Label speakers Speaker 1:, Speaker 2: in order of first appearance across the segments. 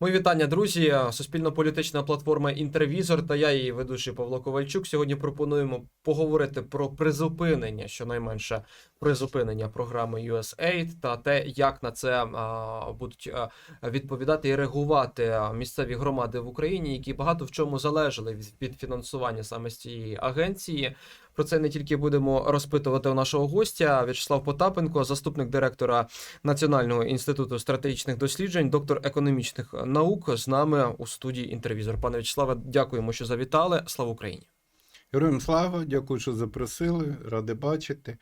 Speaker 1: Мої вітання, друзі. Суспільно-політична платформа Інтервізор та я, її ведучий Павло Ковальчук. Сьогодні пропонуємо поговорити про призупинення, щонайменше призупинення програми USAID та те, як на це а, будуть відповідати і реагувати місцеві громади в Україні, які багато в чому залежали від фінансування саме з цієї агенції. Про це не тільки будемо розпитувати у нашого гостя В'ячеслав Потапенко, заступник директора Національного інституту стратегічних досліджень, доктор економічних наук, з нами у студії інтервізор. Пане В'ячеславе, дякуємо, що завітали. Слава Україні!
Speaker 2: Героям слава, дякую, що запросили, ради бачити.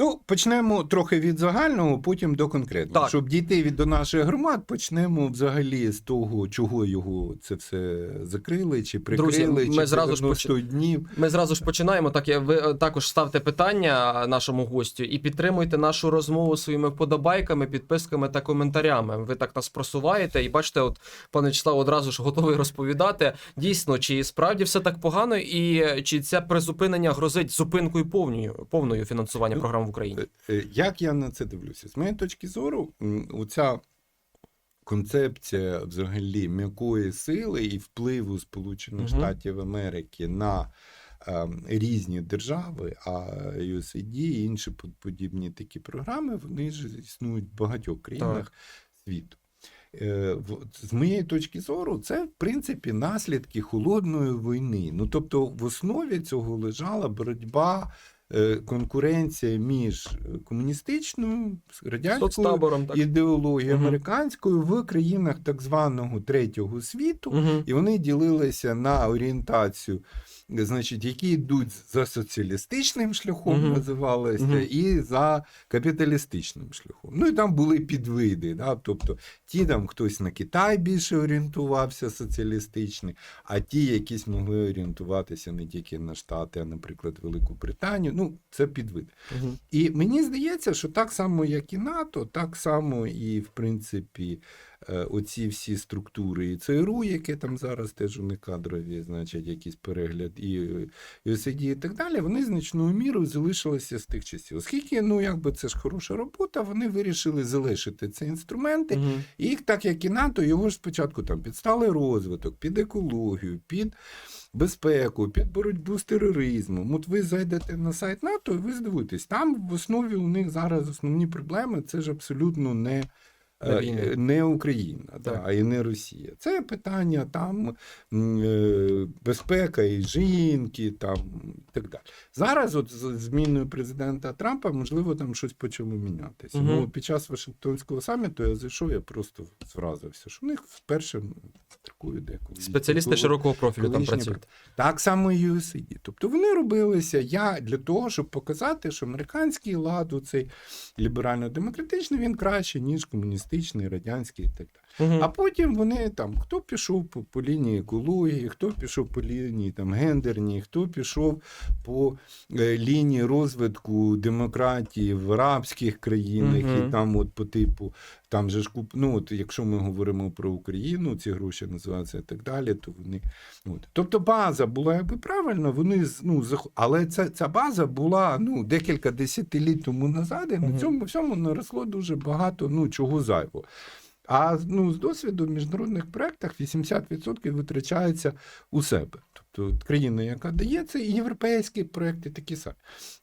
Speaker 2: Ну, почнемо трохи від загального, потім до конкретного.
Speaker 1: Так.
Speaker 2: Щоб дійти від до наших громад, почнемо взагалі з того, чого його це все закрили, чи прикрили,
Speaker 1: Друзі, ми
Speaker 2: чи
Speaker 1: зразу ж поч-
Speaker 2: днів.
Speaker 1: Ми зразу ж починаємо. Так я- ви е, також ставте питання нашому гостю і підтримуйте нашу розмову своїми вподобайками, підписками та коментарями. Ви так нас просуваєте, і бачите, от пане Вячеслав одразу ж готовий розповідати. Дійсно, чи справді все так погано, і чи це призупинення грозить зупинкою повною повною фінансування
Speaker 2: Ну,
Speaker 1: програм в Україні?
Speaker 2: Е, Як я на це дивлюся? З моєї точки зору, оця концепція взагалі м'якої сили і впливу Сполучених. Штатів Америки на е, різні держави, а USAID і інші под- подібні такі програми, вони ж існують в багатьох країнах світу. Е, З моєї точки зору, це в принципі наслідки холодної війни. Ну тобто, в основі цього лежала боротьба, е, конкуренція між комуністичною радянською ідеологією
Speaker 1: угу.
Speaker 2: американською в країнах так званого третього світу,
Speaker 1: Угу.
Speaker 2: і вони ділилися на орієнтацію, значить, які йдуть за соціалістичним шляхом,
Speaker 1: Мгм.
Speaker 2: називалося,
Speaker 1: Мгм.
Speaker 2: і за капіталістичним шляхом. Ну і там були підвиди. Да? Тобто ті там хтось на Китай більше орієнтувався соціалістичний, а ті якісь могли орієнтуватися не тільки на Штати, а, наприклад, Велику Британію. Ну, це підвид.
Speaker 1: Угу.
Speaker 2: І мені здається, що так само, як і НАТО, так само і, в принципі, оці всі структури і ЦРУ, яке там зараз теж вони кадрові, значить, якийсь перегляд, і е, USAID і так далі, вони значною мірою залишилися з тих часів. Оскільки, ну, якби це ж хороша робота, вони вирішили залишити ці інструменти.
Speaker 1: Угу.
Speaker 2: І так як і НАТО, його ж спочатку там під сталий розвиток, під екологію, під безпеку, під боротьбу з тероризмом. От ви зайдете на сайт НАТО, і ви здивуєтесь, там в основі у них зараз основні проблеми це ж абсолютно не.
Speaker 1: Не
Speaker 2: е. Не Україна,
Speaker 1: Так.
Speaker 2: да, і не Росія. Це питання там е, безпека і жінки, там і так далі. Зараз, от з зміною президента Трампа, можливо, там щось почало мінятися.
Speaker 1: Мгм.
Speaker 2: Ну, під час Вашингтонського саміту я зайшов, я просто зразився, що у них вперше такою деколи.
Speaker 1: Спеціалісти широкого профілю там працюють.
Speaker 2: Так само і USAID. Тобто вони робилися я для того, щоб показати, що американський лад, цей ліберально-демократичний, він краще, ніж комуністичний, радянський і так далі.
Speaker 1: Угу.
Speaker 2: А потім вони там хто пішов по, по лінії екології, хто пішов по лінії там гендерній, хто пішов по е, лінії розвитку демократії в арабських країнах,
Speaker 1: Мгм.
Speaker 2: і там, от по типу, там же ж куп... ну, от, якщо ми говоримо про Україну, ці гроші називаються і так далі, то вони. От. Тобто база була якби правильно, вони ну, зах... але ця, ця база була ну, декілька десятиліть тому назад, і
Speaker 1: Мгм.
Speaker 2: на цьому всьому наросло дуже багато ну, чого зайвого. А ну, з досвіду в міжнародних проєктах 80% витрачається у себе. Тобто країна, яка дає це, і європейські проєкти такі самі.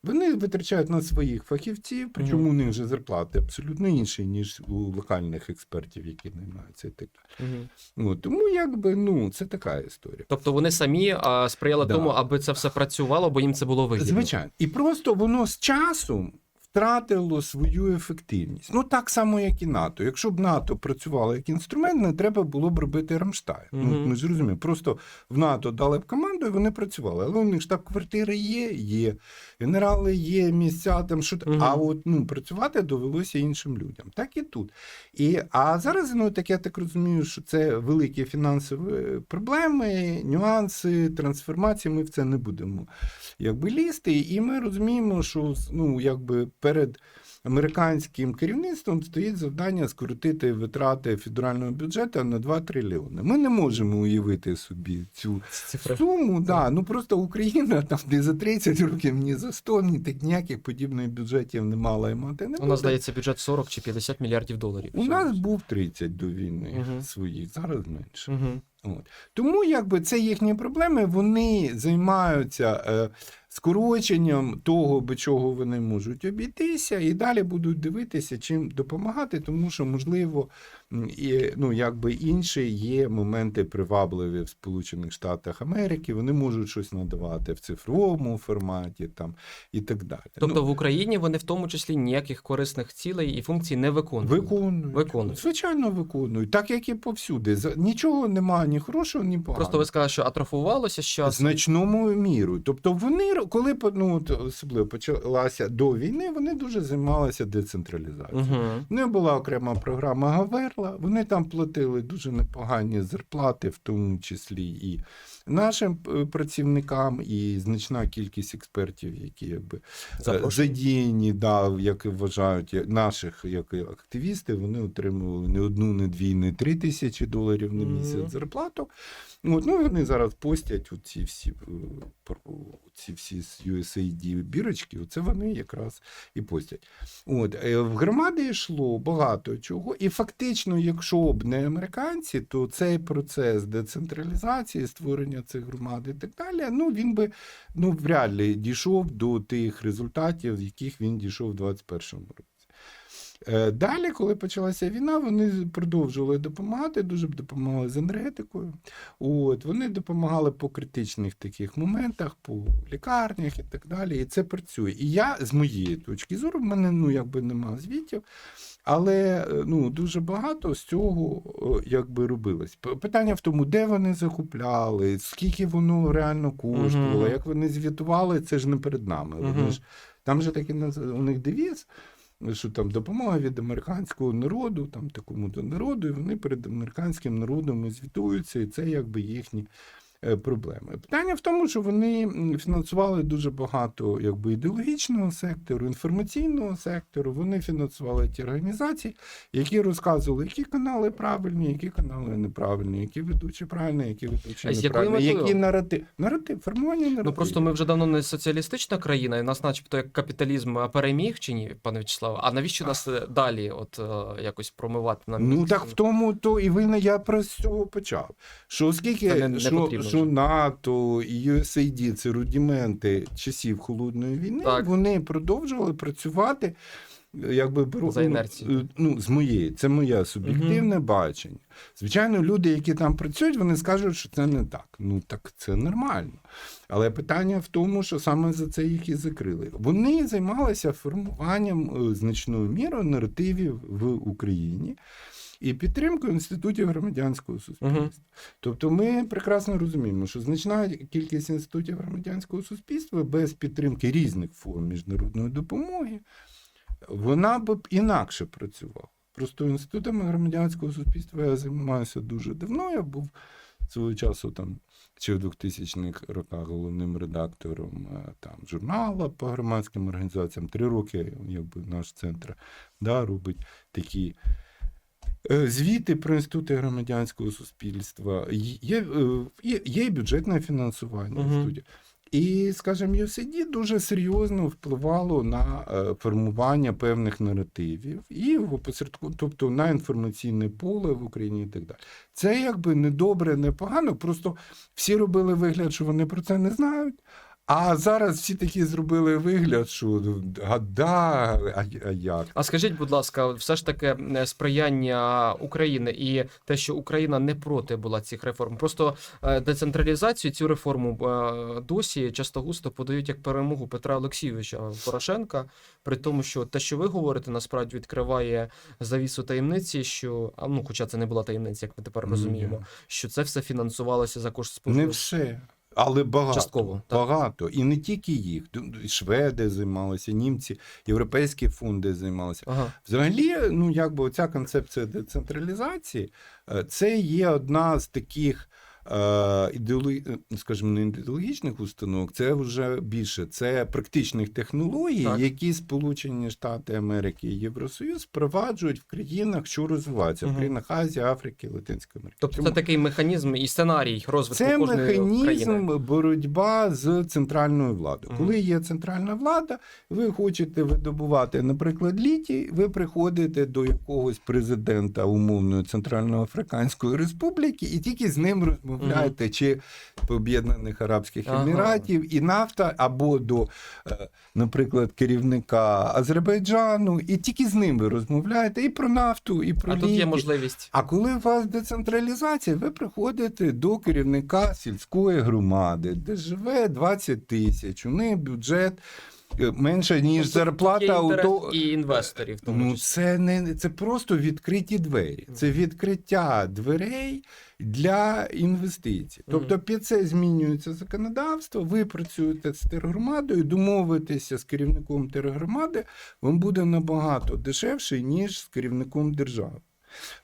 Speaker 2: Вони витрачають на своїх фахівців, причому у них вже зарплати абсолютно інші, ніж у локальних експертів, які наймаються і так далі.
Speaker 1: Угу.
Speaker 2: От, тому якби ну це така історія.
Speaker 1: Тобто вони самі а, сприяли
Speaker 2: Да.
Speaker 1: тому, аби це все працювало, бо їм це було вигідно.
Speaker 2: Звичайно. І просто воно з часом втратило свою ефективність. Ну так само, як і НАТО. Якщо б НАТО працювало як інструмент, не треба було б робити Рамштайн.
Speaker 1: Мгм.
Speaker 2: Ну, ми ж розуміємо. Просто в НАТО дали б команду, і вони працювали. Але у них штаб-квартири є, є. Генерали є, місця там що.
Speaker 1: Мгм.
Speaker 2: А от ну, працювати довелося іншим людям. Так і тут. І, а зараз, ну так я так розумію, що це великі фінансові проблеми, нюанси, трансформації. Ми в це не будемо якби лізти. І ми розуміємо, що ну, якби перед американським керівництвом стоїть завдання скоротити витрати федерального бюджету на 2 трильйони. Ми не можемо уявити собі цю
Speaker 1: Цифри.
Speaker 2: суму. Да, ну просто Україна там ні за 30 років, ні за 100, ні так ніяких подібних бюджетів не мала і мати не
Speaker 1: У нас здається бюджет 40 чи 50 мільярдів доларів.
Speaker 2: У нас був 30 до війни
Speaker 1: Мгм.
Speaker 2: своїх, зараз менше.
Speaker 1: Угу.
Speaker 2: От. Тому якби це їхні проблеми, вони займаються е, скороченням того, без чого вони можуть обійтися, і далі будуть дивитися, чим допомагати, тому що, можливо, і, ну, якби інші є моменти привабливі в Сполучених Штатах Америки, вони можуть щось надавати в цифровому форматі там, і так далі.
Speaker 1: Тобто
Speaker 2: ну,
Speaker 1: в Україні вони в тому числі ніяких корисних цілей і функцій не виконують.
Speaker 2: Виконують.
Speaker 1: Виконують.
Speaker 2: Звичайно, виконують. Так, як і повсюди. Нічого немає ні хорошого, ні поганого.
Speaker 1: Просто ви сказали, що атрофувалося часом.
Speaker 2: Значному міру. Тобто вони, коли ну, особливо почалася до війни, вони дуже займалися децентралізацією.
Speaker 1: Угу.
Speaker 2: Них була окрема програма Гаверла. Вони там платили дуже непогані зарплати, в тому числі і нашим е, працівникам, і значна кількість експертів, які якби е, задіяні, да, як вважають наших як активісти, вони отримували не одну, не дві, не три тисячі доларів на місяць
Speaker 1: Мгм.
Speaker 2: зарплату. От, ну, вони зараз постять ці всі, е, про- ці всі USAID бірочки, оце вони якраз і постять. От, в громади йшло багато чого, і фактично, якщо б не американці, то цей процес децентралізації, створення цих громад і так далі, ну він би ну, вряд ли дійшов до тих результатів, яких він дійшов в 2021 році. Е, Далі, коли почалася війна, вони продовжували допомагати, дуже допомагали з енергетикою. От, вони допомагали по критичних таких моментах, по лікарнях і так далі. І це працює. І я, з моєї точки зору, в мене ну, якби нема звітів, але е, ну, дуже багато з цього е, якби робилось. Питання в тому, де вони закупляли, скільки воно реально коштувало,
Speaker 1: Мгм.
Speaker 2: як вони звітували, це ж не перед нами. Вони ж, там же таки наз- у них девіз, що там допомога від американського народу, там такому-то народу, і вони перед американським народом звітуються, і це якби їхні проблеми. Питання в тому, що вони фінансували дуже багато якби ідеологічного сектору, інформаційного сектору. Вони фінансували ті організації, які розказували, які канали правильні, які канали неправильні, які ведучі правильні, які ведучі неправильні, які наратив. Наратив, формування наративу.
Speaker 1: Ну просто ми вже давно не соціалістична країна, і нас, начебто, як капіталізм переміг чи ні, пане Вячеславе? А навіщо нас е, далі от е, якось промивати на
Speaker 2: Ну так в тому то і винна я про з цього почав. Що оскільки
Speaker 1: не- не
Speaker 2: що,
Speaker 1: потрібно
Speaker 2: що
Speaker 1: вже.
Speaker 2: НАТО і USAID це рудіменти часів холодної війни,
Speaker 1: Так.
Speaker 2: вони продовжували працювати. Якби про-
Speaker 1: За інерцією.
Speaker 2: ну, ну, з моєї, це моє суб'єктивне бачення. Звичайно, люди, які там працюють, вони скажуть, що це не так. Ну так це нормально. Але питання в тому, що саме за це їх і закрили. Вони займалися формуванням е, значною мірою наративів в Україні і підтримкою інститутів громадянського суспільства. Тобто ми прекрасно розуміємо, що значна кількість інститутів громадянського суспільства без підтримки різних форм міжнародної допомоги, вона б інакше працювала. Просто інститутами громадянського суспільства я займаюся дуже давно. Я був свого часу там чи в 2000-х роках головним редактором е, там журнала по громадським організаціям. Три роки, якби наш центр да, робить такі звіти про інститути громадянського суспільства. Є, е, є, є бюджетне фінансування
Speaker 1: Мгм.
Speaker 2: інститутів. І, скажімо, USAID дуже серйозно впливало на е, формування певних наративів і в опосередку, тобто на інформаційне поле в Україні і так далі. Це якби не добре, не погано. Просто всі робили вигляд, що вони про це не знають. А зараз всі такі зробили вигляд, що а, да, а, а як?
Speaker 1: А скажіть, будь ласка, все ж таки е, сприяння України і те, що Україна не проти була цих реформ. Просто е, децентралізацію цю реформу е, досі часто густо подають як перемогу Петра Олексійовича Порошенка. При тому, що те, що ви говорите, насправді відкриває завісу таємниці, що ну, хоча це не була таємниця, як ми тепер розуміємо, що це все фінансувалося за кошт
Speaker 2: Не все. Але багато.
Speaker 1: Частково, так.
Speaker 2: багато. І не тільки їх. Шведи займалися, німці, європейські фонди займалися.
Speaker 1: Ага.
Speaker 2: Взагалі, ну якби оця концепція децентралізації, е, це є одна з таких ідеологі... скажімо, не ідеологічних установок, це вже більше це практичних технологій,
Speaker 1: Так.
Speaker 2: які Сполучені Штати Америки і Євросоюз впроваджують в країнах, що розвиваються, в країнах Азії, Африки, Латинської Америки.
Speaker 1: Тобто
Speaker 2: Чому?
Speaker 1: це такий механізм і сценарій розвитку
Speaker 2: Це
Speaker 1: кожної
Speaker 2: механізм
Speaker 1: країни.
Speaker 2: боротьба з центральною владою.
Speaker 1: Мгм.
Speaker 2: Коли є центральна влада, ви хочете видобувати, наприклад, літій, ви приходите до якогось президента умовної Центральноафриканської Республіки і тільки з ним розмовляєте, чи Об'єднаних Арабських
Speaker 1: Ага.
Speaker 2: Еміратів і нафта, або до, е, наприклад, керівника Азербайджану, і тільки з ним ви розмовляєте і про нафту, і про
Speaker 1: А тут є можливість.
Speaker 2: А коли у вас децентралізація, ви приходите до керівника сільської громади, де живе 20 тисяч, у неї бюджет менше, ніж
Speaker 1: Тобто
Speaker 2: зарплата у то.
Speaker 1: і інвесторів. тому
Speaker 2: Ну, це не це просто відкриті двері. Це відкриття дверей для інвестицій. Тобто під це змінюється законодавство. Ви працюєте з тергромадою, домовитися з керівником тергромади вам буде набагато дешевше, ніж з керівником держави.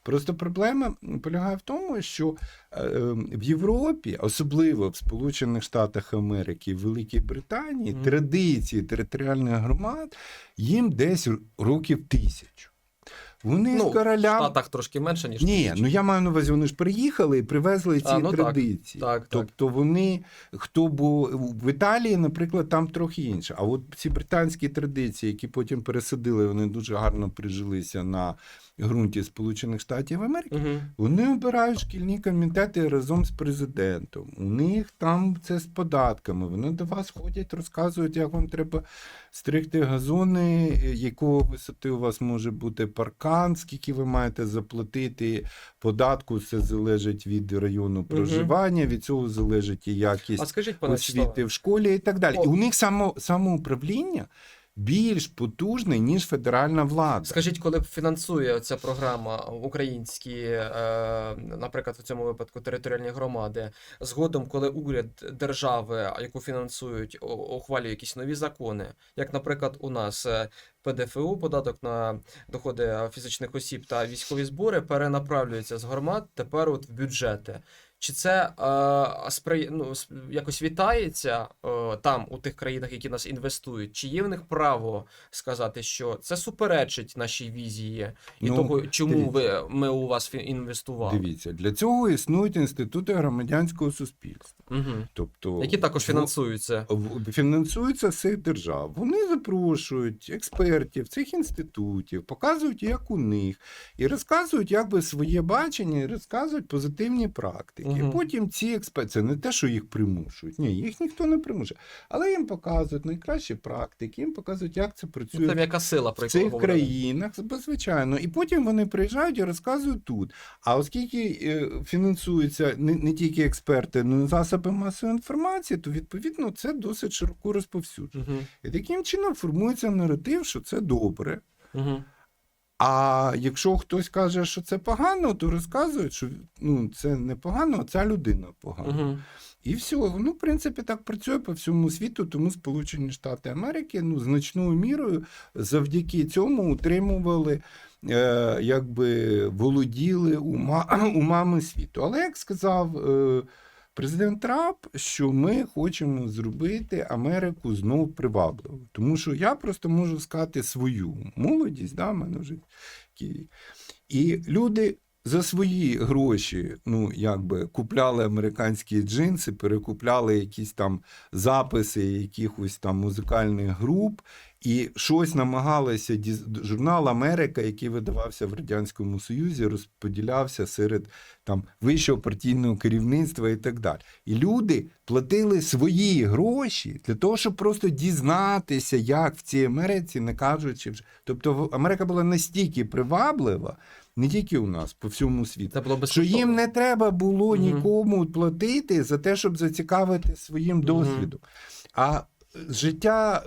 Speaker 2: Просто проблема полягає в тому, що е, в Європі, особливо в Сполучених Штатах Америки в Великій Британії, традиції територіальних громад їм десь років тисячу. Вони
Speaker 1: ну,
Speaker 2: з короля.
Speaker 1: в Штатах трошки менше, ніж
Speaker 2: Ні, ну я маю на увазі, вони ж приїхали і привезли ці
Speaker 1: А, ну
Speaker 2: традиції.
Speaker 1: так, так.
Speaker 2: тобто вони, хто був в Італії, наприклад, там трохи інше. А от ці британські традиції, які потім пересадили, вони дуже гарно прижилися на ґрунті Сполучених Штатів Америки.
Speaker 1: Угу.
Speaker 2: Вони обирають шкільні комітети разом з президентом. У них там це з податками. Вони до вас ходять, розказують, як вам треба стригти газони, якого висоти у вас може бути паркан, скільки ви маєте заплатити податку. Це залежить від району проживання, від цього залежить і якість
Speaker 1: А скажіть, пане
Speaker 2: освіти
Speaker 1: Вячеславе,
Speaker 2: в школі і так далі. І у них само, самоуправління більш потужне, ніж федеральна влада.
Speaker 1: Скажіть, коли фінансує ця програма українські, е, наприклад, в цьому випадку територіальні громади, згодом, коли уряд держави, яку фінансують, ухвалює якісь нові закони, як, наприклад, у нас е, ПДФУ, податок на доходи фізичних осіб та військові збори, перенаправлюється з громад тепер от в бюджети. Чи це е, спри... ну, якось вітається е, там, у тих країнах, які нас інвестують? Чи є в них право сказати, що це суперечить нашій візії і
Speaker 2: Ну,
Speaker 1: того, чому
Speaker 2: дивіться.
Speaker 1: ви ми у вас інвестували?
Speaker 2: Дивіться, для цього існують інститути громадянського суспільства.
Speaker 1: Угу.
Speaker 2: Тобто,
Speaker 1: Які також фінансуються.
Speaker 2: в- фінансуються з цих держав. Вони запрошують експертів цих інститутів, показують, як у них, і розказують якби своє бачення, і розказують позитивні практики.
Speaker 1: Мгм.
Speaker 2: І потім ці експерти, це не те, що їх примушують. Ні, їх ніхто не примушує. Але їм показують найкращі практики, їм показують, як це працює
Speaker 1: Ну, Це м'яка сила, про
Speaker 2: в цих
Speaker 1: говорили.
Speaker 2: країнах, звичайно. І потім вони приїжджають і розказують тут. А оскільки е, фінансуються не, не тільки експерти, але й засоби масової інформації, то відповідно це досить широко розповсюджено.
Speaker 1: Угу.
Speaker 2: І таким чином формується наратив, що це добре.
Speaker 1: Угу.
Speaker 2: А якщо хтось каже, що це погано, то розказують, що ну, це не погано, а ця людина погана.
Speaker 1: Угу.
Speaker 2: І все. Ну, в принципі, так працює по всьому світу, тому Сполучені Штати Америки ну, значною мірою завдяки цьому утримували, е, якби володіли ума, умами світу. Але як сказав е, президент Трамп, що ми хочемо зробити Америку знову привабливою. Тому що я просто можу сказати свою молодість, да, мене вже. І люди за свої гроші, ну якби купляли американські джинси, перекупляли якісь там записи якихось там музикальних груп, і щось намагалися журнал Америка, який видавався в радянському Союзі, розподілявся серед там вищого партійного керівництва і так далі. І люди платили свої гроші для того, щоб просто дізнатися, як в цій Америці, не кажучи вже. Тобто Америка була настільки приваблива, не тільки у нас, по всьому світу.
Speaker 1: Було
Speaker 2: Що їм не треба було нікому платити за те, щоб зацікавити своїм досвідом. А життя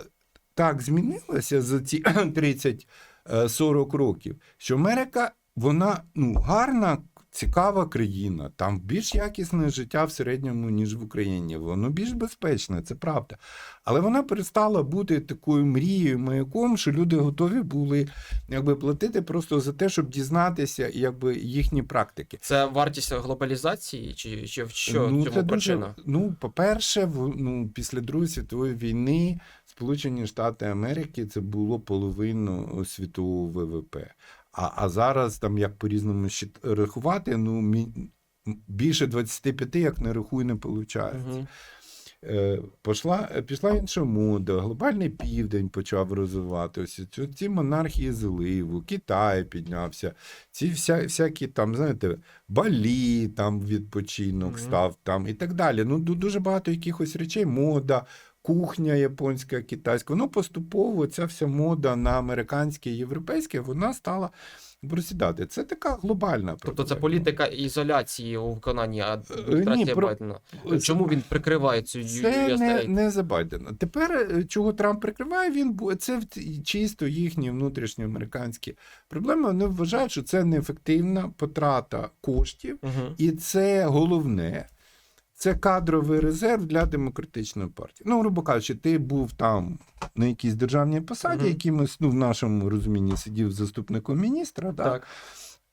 Speaker 2: так змінилося за ці 30-40 років, що Америка, вона ну, гарна цікава країна, там більш якісне життя в середньому, ніж в Україні. Воно більш безпечне, це правда. Але вона перестала бути такою мрією, маяком, що люди готові були якби платити просто за те, щоб дізнатися якби їхні практики.
Speaker 1: Це вартість глобалізації, чи, чи в що
Speaker 2: ну,
Speaker 1: цьому
Speaker 2: це
Speaker 1: причина?
Speaker 2: дуже, ну, по-перше, в, ну, після Другої світової війни Сполучені Штати Америки це було половину світового ВВП. А, а зараз, там як по-різному рахувати, ну, більше 25, як не рахуй, не виходить.
Speaker 1: Мгм.
Speaker 2: Е, пішла, е, пішла інша мода, глобальний південь почав розвиватися. Ці, ці монархії зливу, Китай піднявся, ці вся, всякі там, знаєте, Балі, там відпочинок став там і так далі. Ну, дуже багато якихось речей, мода. Кухня японська, китайська, ну поступово ця вся мода на американське і європейське, вона стала просідати. Це така глобальна
Speaker 1: Тобто це політика ізоляції у виконанні адміністрації
Speaker 2: ні, про-
Speaker 1: Байдена. Чому він прикриває цю
Speaker 2: Це не, не за Байдена. Тепер е, чого Трамп прикриває, він це чисто їхні внутрішньоамериканські проблеми. Вони вважають, що це неефективна потрата коштів,
Speaker 1: Мгм.
Speaker 2: і це головне. Це кадровий резерв для демократичної партії. Ну, грубо кажучи, ти був там на якійсь державній посаді,
Speaker 1: Мгм.
Speaker 2: якимось, ну, в нашому розумінні сидів заступником міністра, так.
Speaker 1: Так.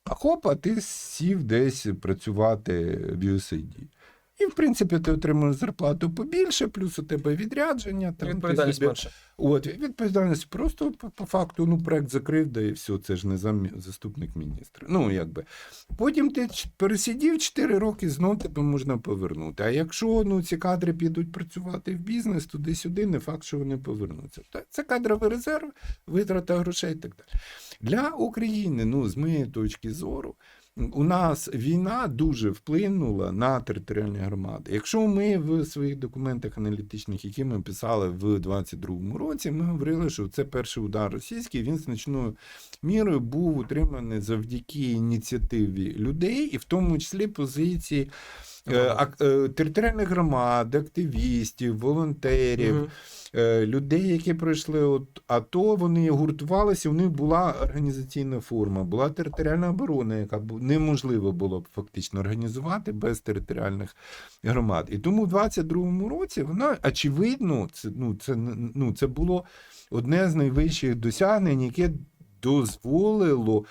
Speaker 2: А хоп, а ти сів десь працювати в USAID. І, в принципі, ти отримуєш зарплату побільше, плюс у тебе відрядження. Там,
Speaker 1: Відповідальність
Speaker 2: собі-
Speaker 1: менше.
Speaker 2: От, відповідальність просто по, по факту, ну, проект закрив, да і все, це ж не зам... заступник міністра. Ну, якби. Потім ти пересидів 4 роки, знов тебе можна повернути. А якщо ну, ці кадри підуть працювати в бізнес, туди-сюди, не факт, що вони повернуться. Це кадровий резерв, витрата грошей і так далі. Для України, ну, з моєї точки зору, у нас війна дуже вплинула на територіальні громади. Якщо ми в своїх документах аналітичних, які ми писали в 22-му році, ми говорили, що це перший удар російський, він значною мірою був утриманий завдяки ініціативі людей, і в тому числі позиції. Е, е, Територіальних громад, активістів, волонтерів, е, людей, які пройшли от АТО, вони гуртувалися, у них була організаційна форма, була територіальна оборона, яка неможливо було б фактично організувати без територіальних громад. І тому в 22-му році вона, очевидно, це, ну, це, ну, це було одне з найвищих досягнень, яке дозволило.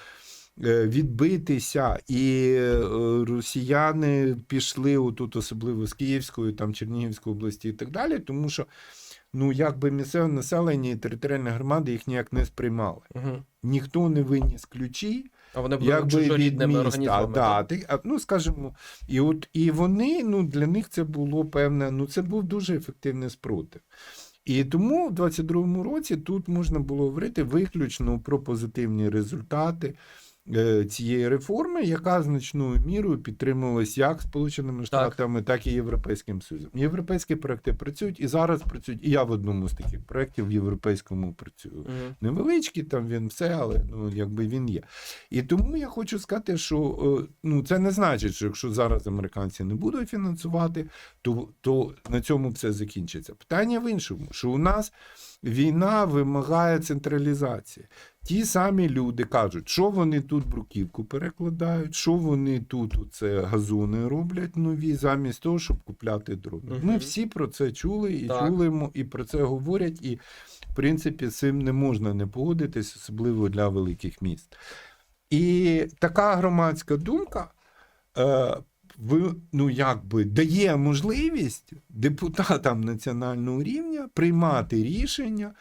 Speaker 2: Е, Відбитися, і е, росіяни пішли отут, особливо з Київської, там Чернігівської області і так далі, тому що ну якби місцеве населення і територіальні громади їх ніяк не сприймали.
Speaker 1: Мгм.
Speaker 2: Ніхто не виніс ключі,
Speaker 1: А вони були
Speaker 2: якби
Speaker 1: чужорідними організмами.
Speaker 2: Да,
Speaker 1: так?
Speaker 2: а, ну скажімо, і от і вони, ну для них це було певне, ну це був дуже ефективний спротив. І тому в 22-му році тут можна було говорити виключно про позитивні результати цієї реформи, яка значною мірою підтримувалась як Сполученими Штатами, так і Європейським Союзом. Європейські проекти працюють і зараз працюють. І я в одному з таких проєктів в європейському працюю
Speaker 1: Мгм.
Speaker 2: невеличкий, там він все, але ну якби він є. І тому я хочу сказати, що е, ну це не значить, що якщо зараз американці не будуть фінансувати, то, то на цьому все закінчиться. Питання в іншому, що у нас війна вимагає централізації. Ті самі люди кажуть, що вони тут бруківку перекладають, що вони тут це газони роблять нові, замість того, щоб купляти дрони.
Speaker 1: Мгм.
Speaker 2: Ми всі про це чули і
Speaker 1: Так.
Speaker 2: чули, і про це говорять. І в принципі, з цим не можна не погодитись, особливо для великих міст. І така громадська думка. Ви, ну, якби дає можливість депутатам національного рівня приймати рішення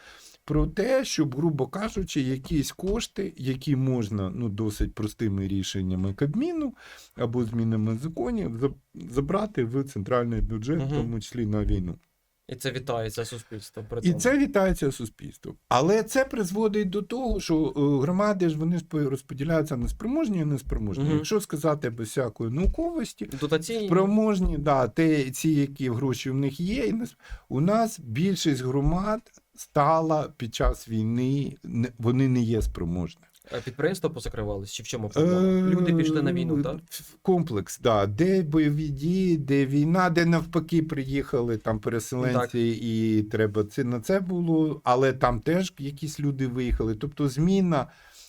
Speaker 2: про те, щоб, грубо кажучи, якісь кошти, які можна ну, досить простими рішеннями Кабміну або змінами законів, забрати в центральний бюджет, в тому числі на війну.
Speaker 1: І це вітається суспільство. при
Speaker 2: І це вітається суспільством. Але це призводить до того, що е, громади ж вони розподіляються на спроможні і неспроможні.
Speaker 1: Мгм.
Speaker 2: Якщо сказати без всякої науковості,
Speaker 1: Дотаційні.
Speaker 2: спроможні, да, те, ці, які гроші в них є, у нас більшість громад стала під час війни, вони не є спроможні.
Speaker 1: А Підприємства позакривались, чи в чому проблема? Люди пішли на війну, так?
Speaker 2: Комплекс, да. Де бойові дії, де війна, де навпаки приїхали там переселенці,
Speaker 1: Так.
Speaker 2: і треба це на це було, але там теж якісь люди виїхали. Тобто зміна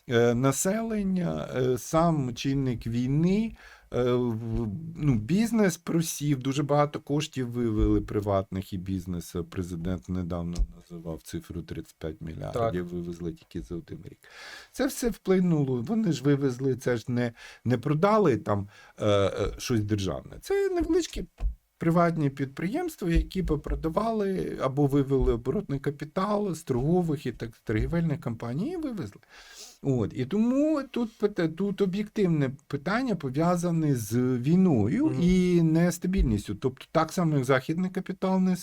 Speaker 2: е, населення, е, сам чинник війни. Е, ну, бізнес просів, дуже багато коштів вивели приватних і бізнесу. Президент недавно називав цифру 35 мільярдів, вивезли тільки за один рік. Це все вплинуло. Вони ж вивезли, це ж не, не продали там е, е, щось державне. Це невеличкі приватні підприємства, які попродавали або вивели оборотний капітал з торгових і так торгівельних компаній і вивезли. От і тому тут тут об'єктивне питання пов'язане з війною
Speaker 1: Мгм.
Speaker 2: і нестабільністю. Тобто, так само як західний капітал не,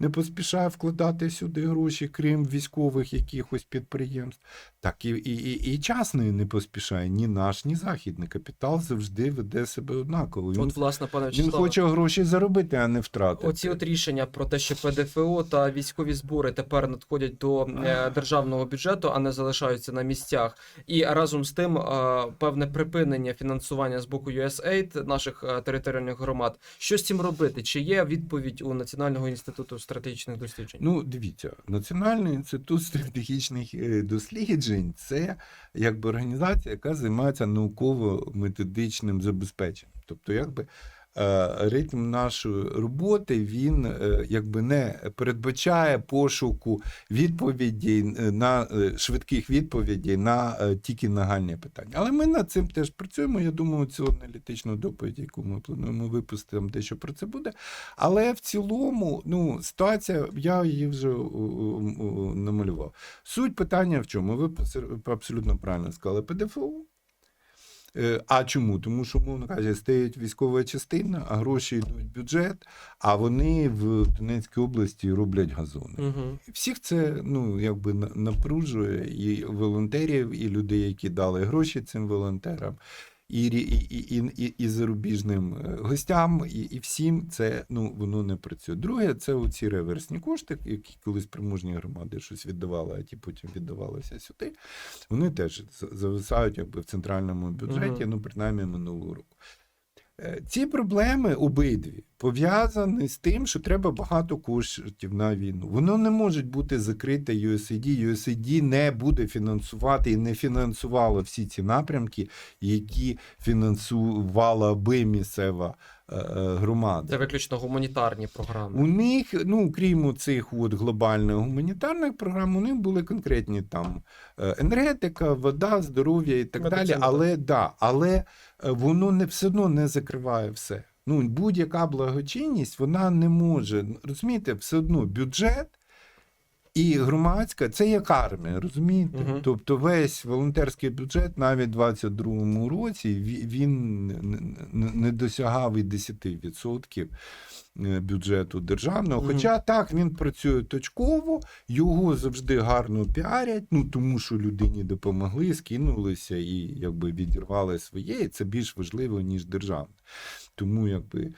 Speaker 2: не поспішає вкладати сюди гроші, крім військових якихось підприємств, так і, і, і, і частний не поспішає. Ні наш, ні західний капітал завжди веде себе однаково. Він,
Speaker 1: От, власне, пане
Speaker 2: він
Speaker 1: Вячеславе,
Speaker 2: хоче гроші заробити, а не втратити.
Speaker 1: Оці от рішення про те, що ПДФО та військові збори тепер надходять до е, державного бюджету, а не залишаються на місцях. І разом з тим е, певне припинення фінансування з боку USAID наших е, територіальних громад. Що з цим робити? Чи є відповідь у Національного інституту стратегічних досліджень?
Speaker 2: Ну, дивіться, Національний інститут стратегічних е, досліджень це якби організація, яка займається науково-методичним забезпеченням. Тобто, якби ритм нашої роботи він е, якби не передбачає пошуку відповідей е, на е, швидких відповідей на е, тільки нагальні питання. Але ми над цим теж працюємо. Я думаю, цю аналітичну доповідь, яку ми плануємо випустити, там дещо про це буде. Але в цілому, ну, ситуація, я її вже намалював. Суть питання в чому? Ви абсолютно правильно сказали ПДФО. Е, А чому? Тому що, мовно кажучи, стоїть військова частина, а гроші йдуть в бюджет, а вони в Донецькій області роблять газони.
Speaker 1: Угу.
Speaker 2: Всіх це ну, якби напружує і волонтерів, і людей, які дали гроші цим волонтерам, і, і, і, і, і, зарубіжним е, гостям, і, і всім це ну, воно не працює. Друге, це оці реверсні кошти, які колись приможні громади щось віддавали, а ті потім віддавалися сюди. Вони теж зависають якби, в центральному бюджеті,
Speaker 1: Мгм.
Speaker 2: ну, принаймні минулого року. Е, Ці проблеми обидві пов'язані з тим, що треба багато коштів на війну. Воно не може бути закрите USAID. USAID не буде фінансувати і не фінансувало всі ці напрямки, які фінансувала би місцева е, е.
Speaker 1: Це виключно гуманітарні програми.
Speaker 2: У них, ну крім цих от глобальних гуманітарних програм, у них були конкретні там е, енергетика, вода, здоров'я і так
Speaker 1: Медицина,
Speaker 2: далі. Але да, але воно не все одно не закриває все. Ну, будь-яка благочинність, вона не може. Розумієте, все одно бюджет і громадська це як армія, розумієте?
Speaker 1: Мгм.
Speaker 2: Тобто весь волонтерський бюджет навіть в 22-му році він не- досягав і 10% е, бюджету державного. Хоча так він працює точково, його завжди гарно піарять, ну тому що людині допомогли, скинулися і якби відірвали своє, і це більш важливо, ніж державне. Тому якби.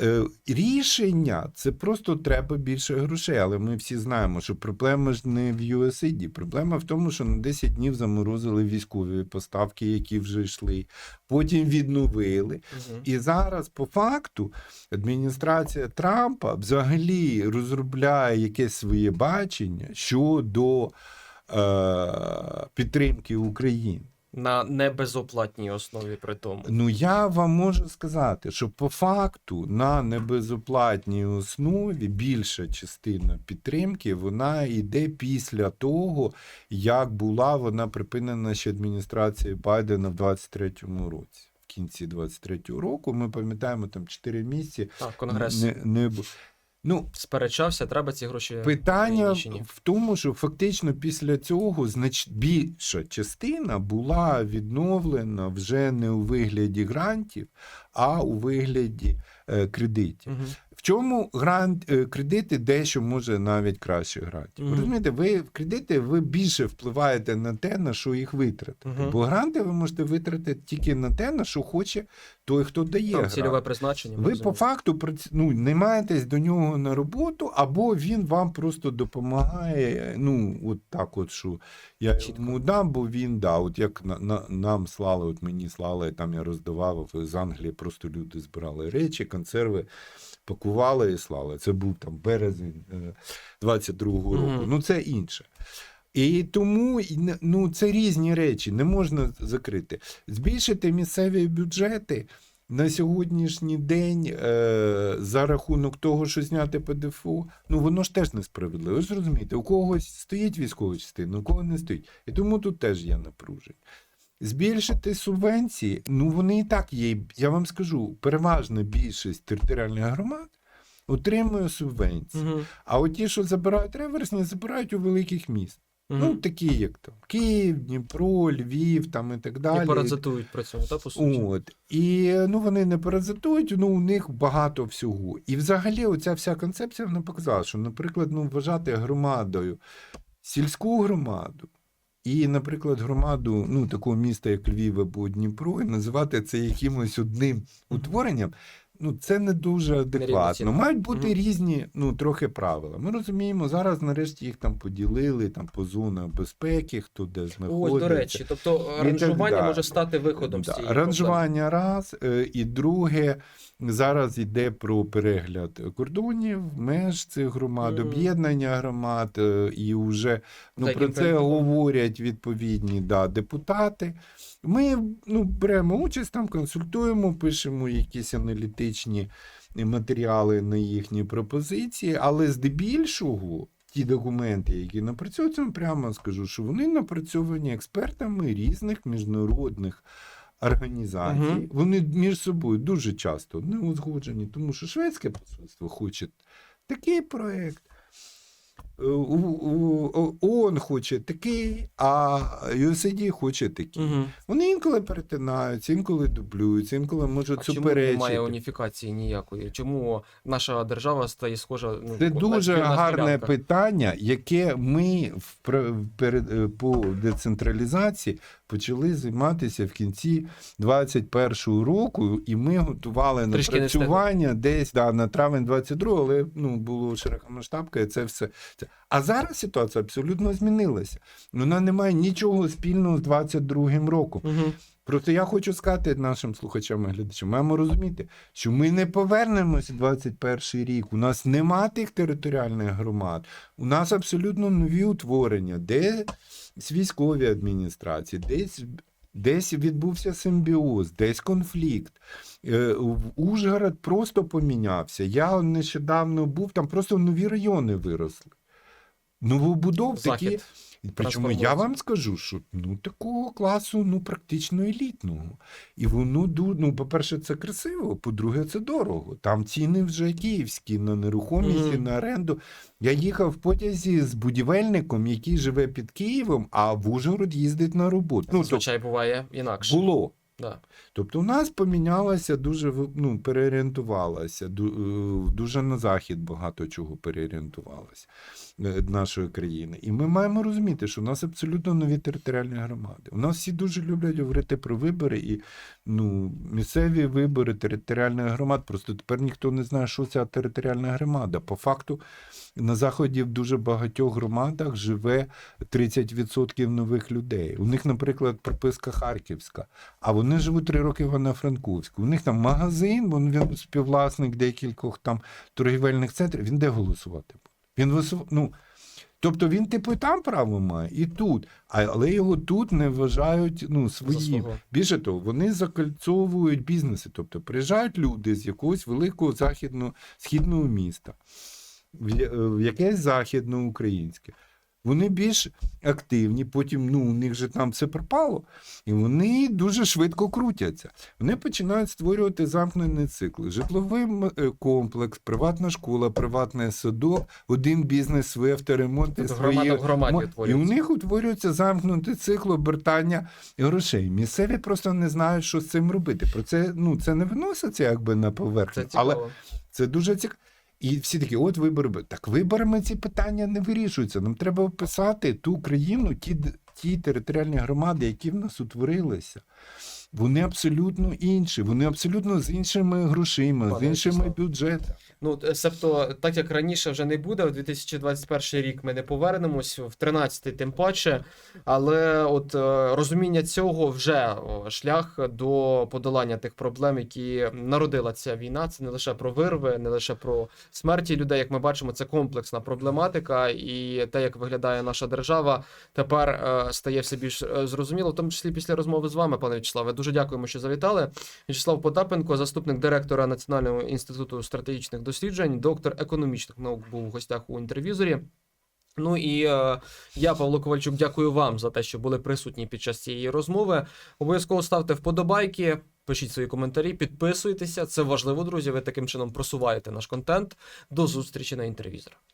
Speaker 2: Е, рішення це просто треба більше грошей, але ми всі знаємо, що проблема ж не в USAID. Проблема в тому, що на 10 днів заморозили військові поставки, які вже йшли, потім відновили.
Speaker 1: Мгм.
Speaker 2: І зараз, по факту, адміністрація Трампа взагалі розробляє якесь своє бачення щодо е, підтримки України.
Speaker 1: На небезоплатній основі при тому.
Speaker 2: Ну я вам можу сказати, що по факту на небезоплатній основі більша частина підтримки вона йде після того, як була вона припинена ще адміністрацією Байдена в 23-му році. В кінці 23-го року ми пам'ятаємо там 4 місяці.
Speaker 1: Так, конгрес
Speaker 2: Не, не... Ну,
Speaker 1: сперечався, треба ці гроші.
Speaker 2: Питання
Speaker 1: чи ні?
Speaker 2: в тому, що фактично після цього знач... більша частина була відновлена вже не у вигляді грантів, а у вигляді е, кредитів.
Speaker 1: Мгм.
Speaker 2: Чому грант, е, кредити дещо може навіть краще грантів.
Speaker 1: Мгм.
Speaker 2: Розумієте, ви в кредити ви більше впливаєте на те, на що їх витратити.
Speaker 1: Мгм.
Speaker 2: Бо гранти ви можете витратити тільки на те, на що хоче той, хто дає.
Speaker 1: Там
Speaker 2: грант.
Speaker 1: цільове призначення.
Speaker 2: Ви по факту ну, наймаєтесь до нього на роботу, або він вам просто допомагає. Ну, от так, от що я
Speaker 1: Чітко.
Speaker 2: йому дам, бо він да, от як на, на, нам слали, от мені слали, там я роздавав з Англії, просто люди збирали речі, консерви, пакували і слали. Це був там березень е, 22-го року.
Speaker 1: Мгм.
Speaker 2: Ну, це інше. І тому ну, це різні речі, не можна закрити. Збільшити місцеві бюджети. на сьогоднішній день е, за рахунок того, що зняти ПДФО, ну воно ж теж несправедливо. Ви ж розумієте, у когось стоїть військова частина, у кого не стоїть. І тому тут теж є напруження. Збільшити субвенції, ну вони і так є. Я вам скажу, переважна більшість територіальних громад отримує субвенції.
Speaker 1: Угу.
Speaker 2: А от ті, що забирають реверсні, забирають у великих міст. Ну, такі, як там Київ, Дніпро, Львів там і так далі.
Speaker 1: І паразитують при цьому, та, по суті.
Speaker 2: От. І ну, вони не паразитують, ну у них багато всього. І взагалі оця вся концепція вона показала, що, наприклад, ну, вважати громадою сільську громаду і, наприклад, громаду ну, такого міста, як Львів або Дніпро, і називати це якимось одним утворенням. Ну, це не дуже адекватно. Мають бути
Speaker 1: Мгм.
Speaker 2: різні, ну, трохи правила. Ми розуміємо, зараз нарешті їх там поділили там, по зонах безпеки, хто де знаходиться.
Speaker 1: Ось, до речі, тобто ранжування може стати виходом з цієї
Speaker 2: Ранжування раз, е, і друге, зараз йде про перегляд кордонів, меж цих громад,
Speaker 1: Мгм.
Speaker 2: об'єднання громад, е, і вже ну,
Speaker 1: Так,
Speaker 2: про це говорять відповідні да, депутати. Ми ну, беремо участь там, консультуємо, пишемо якісь аналітичні матеріали на їхні пропозиції, але здебільшого. Ті документи, які напрацьовуються, прямо скажу, що вони напрацьовані експертами різних міжнародних організацій.
Speaker 1: Мгм.
Speaker 2: Вони між собою дуже часто не узгоджені, тому що шведське посольство хоче такий проект. Е, ООН хоче такий, а USAID хоче такий.
Speaker 1: Угу.
Speaker 2: Вони інколи перетинаються, інколи дублюються, інколи можуть
Speaker 1: А чому
Speaker 2: суперечити.
Speaker 1: немає уніфікації ніякої? Чому наша держава стає схожа ну,
Speaker 2: Це дуже гарне
Speaker 1: стрілянка?
Speaker 2: питання, яке ми в перед е, по децентралізації почали займатися в кінці 21-го року, і ми готували
Speaker 1: Трішки
Speaker 2: напрацювання десь да, на травень 22-го, але ну було широкомасштабка, і це все. Це. А зараз ситуація абсолютно змінилася. Вона не має нічого спільного з 22-м роком.
Speaker 1: Мгм.
Speaker 2: Просто я хочу сказати нашим слухачам і глядачам, маємо розуміти, що ми не повернемось в 21 рік. У нас нема тих територіальних громад. У нас абсолютно нові утворення, де військові адміністрації, десь. Десь відбувся симбіоз, десь конфлікт. Е, Ужгород просто помінявся. Я нещодавно був, там просто нові райони виросли. Новобудов такі. Причому я вам скажу, що ну такого класу ну практично елітного. І воно ну, по-перше, це красиво, по-друге, це дорого. Там ціни вже київські на нерухомість, і
Speaker 1: Мгм.
Speaker 2: на оренду. Я їхав в потязі з будівельником, який живе під Києвом, а в Ужгород їздить на роботу. Ну,
Speaker 1: Зазвичай буває інакше.
Speaker 2: було.
Speaker 1: Да.
Speaker 2: Тобто у нас помінялося дуже ну, переорієнтувалося, е, дуже на захід багато чого переорієнтувалося е, нашої країни. І ми маємо розуміти, що у нас абсолютно нові територіальні громади. У нас всі дуже люблять говорити про вибори і ну, місцеві вибори територіальних громад. Просто тепер ніхто не знає, що ця територіальна громада. По факту на заході в дуже багатьох громадах живе 30% нових людей. У них, наприклад, прописка Харківська, а вони живуть три роки в Івано-Франківську. У них там магазин, він співвласник декількох там торгівельних центрів. Він де голосувати буде? Він ну, Тобто він, типу, і там право має, і тут. Але його тут не вважають ну, своїм. Більше того, вони закольцовують бізнеси. Тобто приїжджають люди з якогось великого західного східного міста, в в якесь західноукраїнське. Вони більш активні, потім ну, у них же там все пропало, і вони дуже швидко крутяться. Вони починають створювати замкнений цикл. Житловий е, комплекс, приватна школа, приватний садок, один бізнес, свої авторемонти,
Speaker 1: Тобто
Speaker 2: свої
Speaker 1: в громаді
Speaker 2: І у них утворюється замкнутий цикл обертання грошей. Місцеві просто не знають, що з цим робити. Про це ну це не виноситься якби на поверхню,
Speaker 1: Це
Speaker 2: але це дуже цікаво. І всі такі, от вибори. Так виборами ці питання не вирішуються. Нам треба описати ту країну, ті, ті територіальні громади, які в нас утворилися. Вони абсолютно інші, вони абсолютно з іншими грошима,
Speaker 1: Пане
Speaker 2: з іншими
Speaker 1: Вячеслав,
Speaker 2: бюджетами.
Speaker 1: Ну, себто, так як раніше вже не буде, у 2021 рік ми не повернемось, в 13-й тим паче. Але от е, розуміння цього вже шлях до подолання тих проблем, які народила ця війна. Це не лише про вирви, не лише про смерті людей. Як ми бачимо, це комплексна проблематика, і те, як виглядає наша держава, тепер е, стає все більш е, зрозуміло, в тому числі після розмови з вами, пане Вячеславе. Дуже дякуємо, що завітали. Вячеслав Потапенко, заступник директора Національного інституту стратегічних досліджень, доктор економічних наук, був у гостях у інтервізорі. Ну і е, я, Павло Ковальчук, дякую вам за те, що були присутні під час цієї розмови. Обов'язково ставте вподобайки, пишіть свої коментарі, підписуйтеся. Це важливо, друзі. Ви таким чином просуваєте наш контент. До зустрічі на інтервізорах.